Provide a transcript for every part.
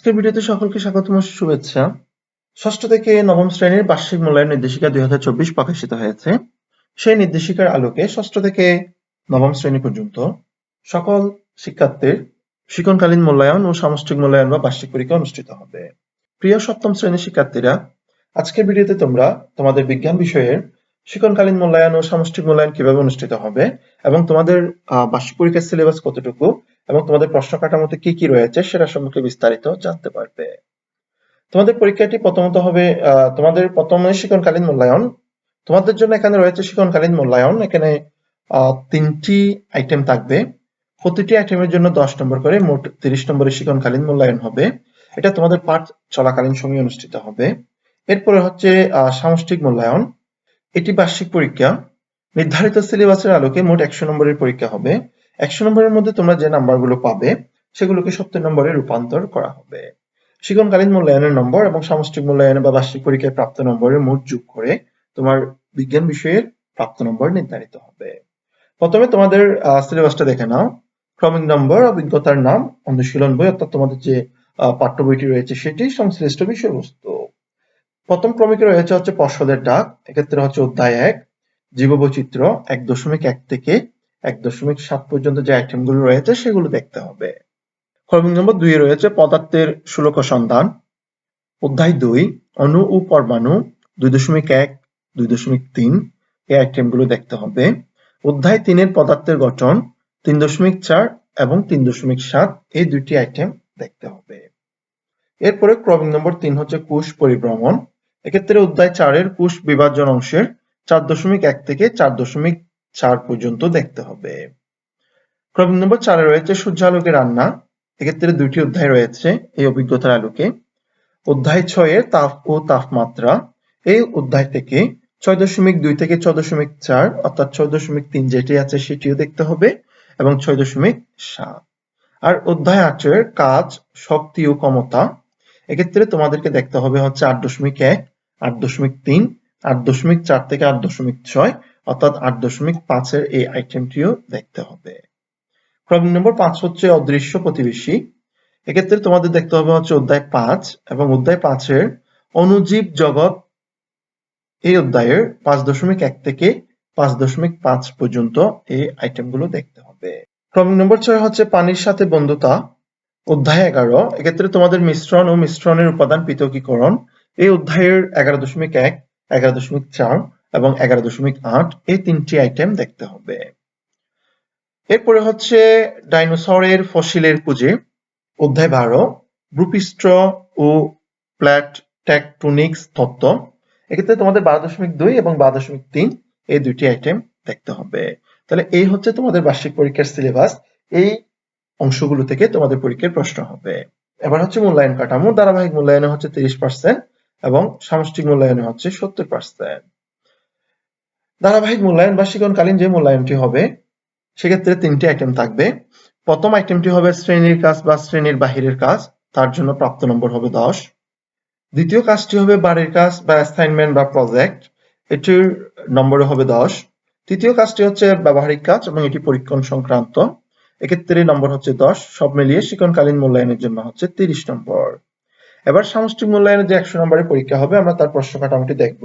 আজকের ভিডিওতে সকলকে স্বাগতম শুভেচ্ছা। ষষ্ঠ থেকে নবম শ্রেণির বার্ষিক মূল্যায়ন নির্দেশিকা দুই প্রকাশিত হয়েছে। সেই নির্দেশিকার আলোকে ষষ্ঠ থেকে নবম শ্রেণি পর্যন্ত সকল শিক্ষার্থীর শিক্ষণকালীন মূল্যায়ন ও সামষ্টিক মূল্যায়ন বা বার্ষিক পরীক্ষা অনুষ্ঠিত হবে। প্রিয় সপ্তম শ্রেণির শিক্ষার্থীরা, আজকের ভিডিওতে তোমরা তোমাদের বিজ্ঞান বিষয়ের শিক্ষণকালীন মূল্যায়ন ও সামষ্টিক মূল্যায়ন কীভাবে অনুষ্ঠিত হবে এবং তোমাদের বার্ষিক পরীক্ষার সিলেবাস কতটুকু এবং তোমাদের প্রশ্ন কাঠামোতে কি কি রয়েছে সেটা সম্পর্কে বিস্তারিত জানতে পারবে। তোমাদের পরীক্ষাটি প্রথমত হবে তোমাদের প্রথমে শিক্ষণকালীন মূল্যায়ন। তোমাদের জন্য এখানে রয়েছে শিক্ষণকালীন মূল্যায়ন। এখানে তিনটি আইটেম থাকবে। প্রতিটি আইটেমের জন্য দশ নম্বর করে মোট তিরিশ নম্বরের শিক্ষণকালীন মূল্যায়ন হবে। এটা তোমাদের পাঠ চলাকালীন সময়ে অনুষ্ঠিত হবে। এরপরে হচ্ছে সামষ্টিক মূল্যায়ন। এটি বার্ষিক পরীক্ষা। নির্ধারিত সিলেবাসের আলোকে মোট একশো নম্বরের পরীক্ষা হবে। একশো নম্বরের মধ্যে তোমরা যে নাম্বারগুলো পাবে, সেগুলোকে সত্তর নম্বরে রূপান্তর করা হবে। শিক্ষণকালীন মূল্যায়নের নম্বর এবং সামষ্টিক মূল্যায়নে বা বার্ষিক পরীক্ষায় প্রাপ্ত নম্বরের মোট যোগ করে তোমার বিজ্ঞান বিষয়ের প্রাপ্ত নম্বর নির্ধারিত হবে। প্রথমে তোমাদের সিলেবাসটা দেখে নাও। ক্রমিক নম্বর, অভিজ্ঞতার নাম, অনুশীলন বই, অর্থাৎ তোমাদের যে পাঠ্য বইটি রয়েছে সেটি সংশ্লিষ্ট বিষয়বস্তু। প্রথম ক্রমিকে রয়েছে হচ্ছে পর্ষদের ডাক, এক্ষেত্রে হচ্ছে অধ্যায় এক, জীববৈচিত্র্য এক দশমিক এক থেকে এক দশমিক সাত পর্যন্ত যে আইটেমগুলো রয়েছে, সেগুলো দেখতে হবে। ক্রমিক নম্বর দুই রয়েছে পদার্থের শুল্ক সন্ধান। অধ্যায় দুই, অণু ও পরমাণু, দুই দশমিক এক, দুই দশমিক তিন, এই আইটেমগুলো দেখতে হবে। অধ্যায় তিনের পদার্থের গঠন, তিন দশমিক চার এবং তিন দশমিক সাত, এই দুইটি আইটেম দেখতে হবে। এরপরে ক্রমিক নম্বর তিন হচ্ছে কোষ পরিভ্রমণ। এক্ষেত্রে অধ্যায় চারের কোষ বিভাজন অংশের চার দশমিক এক থেকে চার দশমিক চার পর্যন্ত দেখতে হবে। ক্রমিক নম্বর চারে রয়েছে সূর্যালোকে রান্না এক্ষেত্রে দুইটি অধ্যায় রয়েছে এই অভিজ্ঞতার আলোকে। অধ্যায় ছয়ের তাপ ও তাপমাত্রা। এই অধ্যায় থেকে ছয় দশমিক দুই থেকে ছয় দশমিক চার, অর্থাৎ ছয় দশমিক তিন যেটি আছে সেটিও দেখতে হবে, এবং ছয় দশমিক সাত। আর অধ্যায় আটের কাজ, শক্তি ও ক্ষমতা। এক্ষেত্রে তোমাদেরকে দেখতে হবে হচ্ছে আট দশমিক এক, আট দশমিক তিন, আট দশমিক চার থেকে আট দশমিক ছয় অর্থাৎ আট দশমিক পাঁচের এই আইটেমটিও দেখতে হবে। ক্রমিক নম্বর পাঁচ হচ্ছে অদৃশ্য প্রতিবেশী। এক্ষেত্রে তোমাদের দেখতে হবে হচ্ছে অধ্যায় পাঁচ এবং অধ্যায় পাঁচের অনুজীব জগৎ এই অধ্যায়ের পাঁচ দশমিক এক থেকে পাঁচ দশমিক পাঁচ পর্যন্ত এই আইটেমগুলো দেখতে হবে। ক্রমিক নম্বর ছয় হচ্ছে পানির সাথে বন্ধুতা। অধ্যায় এগারো, এক্ষেত্রে তোমাদের মিশ্রণ ও মিশ্রণের উপাদান পৃথকীকরণ। এই অধ্যায়ের এগারো দশমিক এক, এগারো দশমিক চার এবং এগারো দশমিক আট এই তিনটি আইটেম দেখতে হবে। এরপরে হচ্ছে ডাইনোসরের ফসিলের পুঁজি। অধ্যায় বারো, ভূপৃষ্ঠ ও প্ল্যাট টেকটোনিক্স তত্ত্ব। এক্ষেত্রে তোমাদের বারো দশমিক দুই এবং বারো দশমিক তিন এই দুটি আইটেম দেখতে হবে। তাহলে এই হচ্ছে তোমাদের বার্ষিক পরীক্ষার সিলেবাস এই অংশগুলো থেকে তোমাদের পরীক্ষার প্রশ্ন হবে। এবার হচ্ছে মূল্যায়ন কাঠামো। ধারাবাহিক মূল্যায়নে হচ্ছে তিরিশ পার্সেন্ট এবং সামষ্টিক মূল্যায়নে হচ্ছে সত্তর পার্সেন্ট ধারাবাহিক মূল্যায়ন বা শিক্ষণকালীন যে মূল্যায়নটি হবে, সেক্ষেত্রে তিনটি আইটেম থাকবে। প্রথম আইটেমটি হবে শ্রেণির কাজ বা শ্রেণির বাহিরের কাজ, তার জন্য প্রাপ্ত নম্বর হবে দশ। দ্বিতীয় কাজটি হবে বাড়ির কাজ বা অ্যাসাইনমেন্ট বা প্রজেক্ট এটির নম্বর হবে দশ। তৃতীয় কাজটি হচ্ছে ব্যবহারিক কাজ এবং এটি পরীক্ষণ সংক্রান্ত। এক্ষেত্রে নম্বর হচ্ছে দশ। সব মিলিয়ে শিক্ষণকালীন মূল্যায়নের জন্য হচ্ছে তিরিশ নম্বর। এবার সামষ্টিক মূল্যায়নের যে একশো নম্বরের পরীক্ষা হবে, আমরা তার প্রশ্ন কাঠামোটি দেখব।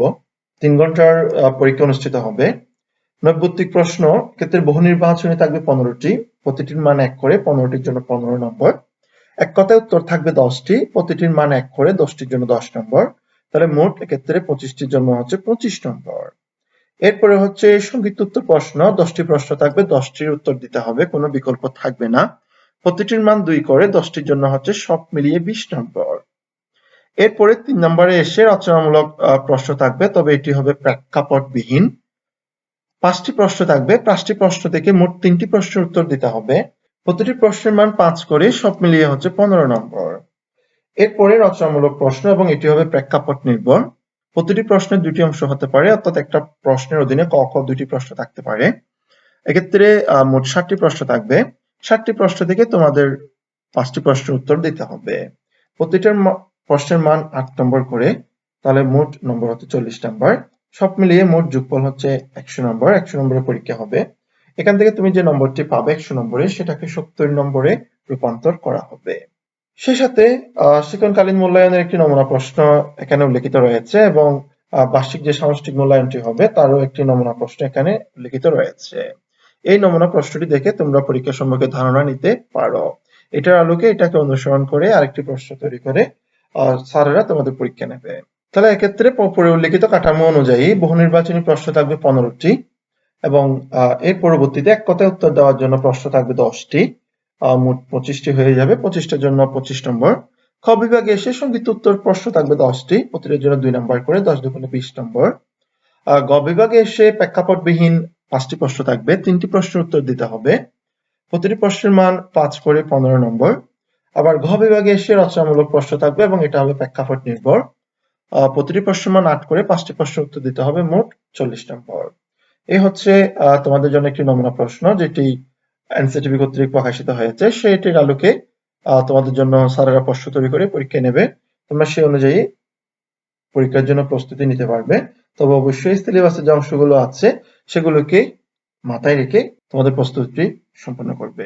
তিন ঘণ্টার পরীক্ষা অনুষ্ঠিত হবে। নৈর্ব্যক্তিক প্রশ্ন ক্ষেত্রে বহু নির্বাচনী থাকবে পনেরোটি, প্রতিটির মান এক করে, পনেরোটির জন্য পনেরো নম্বর। এক কথায় উত্তর থাকবে দশটি, প্রতিটির মান এক করে, দশটির জন্য দশ নম্বর। তাহলে মোট এক্ষেত্রে পঁচিশটির জন্য হচ্ছে পঁচিশ নম্বর। এরপরে হচ্ছে সংক্ষিপ্ত উত্তর প্রশ্ন, দশটি প্রশ্ন থাকবে, দশটির উত্তর দিতে হবে, কোনো বিকল্প থাকবে না। প্রতিটির মান দুই করে, দশটির জন্য হচ্ছে সব মিলিয়ে বিশ নম্বর। এরপরে তিন নম্বরে এসে রচনামূলক প্রশ্ন থাকবে, তবে এটি হবে প্রেক্ষাপটবিহীন। পাঁচটি প্রশ্ন থাকবে, পাঁচটি প্রশ্ন থেকে মোট তিনটি প্রশ্নের উত্তর দিতে হবে। প্রতিটি প্রশ্নের মান পাঁচ করে, সব মিলিয়ে হচ্ছে পনেরো নম্বর। এরপরে রচনামূলক প্রশ্ন, এবং এটি হবে প্রেক্ষাপট নির্ভর। প্রতিটি প্রশ্নের দুটি অংশ হতে পারে, অর্থাৎ একটা প্রশ্নের অধীনে ক, খ দুটি প্রশ্ন থাকতে পারে। এক্ষেত্রে মোট ষাটটি প্রশ্ন থাকবে। ষাটটি প্রশ্ন থেকে তোমাদের পাঁচটি প্রশ্নের উত্তর দিতে হবে। প্রতিটার প্রশ্নের মান আট নম্বর করে, তাহলে মোট নম্বর হচ্ছে চল্লিশ নম্বর। সব মিলিয়ে মোট যোগফল হচ্ছে একশো নম্বর। একশো নম্বরের পরীক্ষা হবে। এখান থেকে তুমি যে নম্বরটি পাবে একশো নম্বরে, সেটাকে সত্তর নম্বরে রূপান্তর করা হবে। সেই সাথে শিক্ষণকালীন মূল্যায়নের একটি নমুনা প্রশ্ন এখানে উল্লেখিত রয়েছে এবং বার্ষিক যে সামষ্টিক মূল্যায়নটি হবে, তারও একটি নমুনা প্রশ্ন এখানে উল্লেখিত রয়েছে। এই নমুনা প্রশ্নটি দেখে তোমরা পরীক্ষা সম্পর্কে ধারণা নিতে পারো। এটার আলোকে এটাকে অনুসরণ করে আরেকটি প্রশ্ন তৈরি করে স্যারেরা তোমাদের পরীক্ষা নেবে। তাহলে এক্ষেত্রে পরে উল্লেখিত কাঠামো অনুযায়ী বহু নির্বাচনী প্রশ্ন থাকবে পনেরোটি এবং এর পরবর্তীতে এক কথায় উত্তর দেওয়ার জন্য প্রশ্ন থাকবে দশটি। মোট পঁচিশটি হয়ে যাবে। পঁচিশটার জন্য পঁচিশ নম্বর। খ বিভাগে এসে সংক্ষিপ্ত উত্তর প্রশ্ন থাকবে দশটি। প্রতিটার জন্য দুই নম্বর করে দশ দুগুণে বিশ নম্বর। গ বিভাগে এসে প্রেক্ষাপটবিহীন পাঁচটি প্রশ্ন থাকবে। তিনটি প্রশ্নের উত্তর দিতে হবে। প্রতিটি প্রশ্নের মান পাঁচ করে পনেরো নম্বর। আবার ঘ বিভাগে এসে রচনামূলক প্রশ্ন থাকবে এবং এটা হবে প্রেক্ষাপট নির্ভর। প্রতিটি প্রশ্নের মান আট করে পাঁচটি প্রশ্ন উত্তর দিতে হবে, মোট চল্লিশ নম্বর। এই হচ্ছে তোমাদের জন্য একটি নমুনা প্রশ্ন যেটি এনসিটিভি কর্তৃক প্রকাশিত হয়েছে। সেটির আলোকে তোমাদের জন্য স্যারেরা প্রশ্ন তৈরি করে পরীক্ষা নেবে। তোমরা সেই অনুযায়ী পরীক্ষার জন্য প্রস্তুতি নিতে পারবে। তবে অবশ্যই সিলেবাসের যে অংশগুলো আছে, সেগুলোকে মাথায় রেখে তোমাদের প্রস্তুতি সম্পন্ন করবে।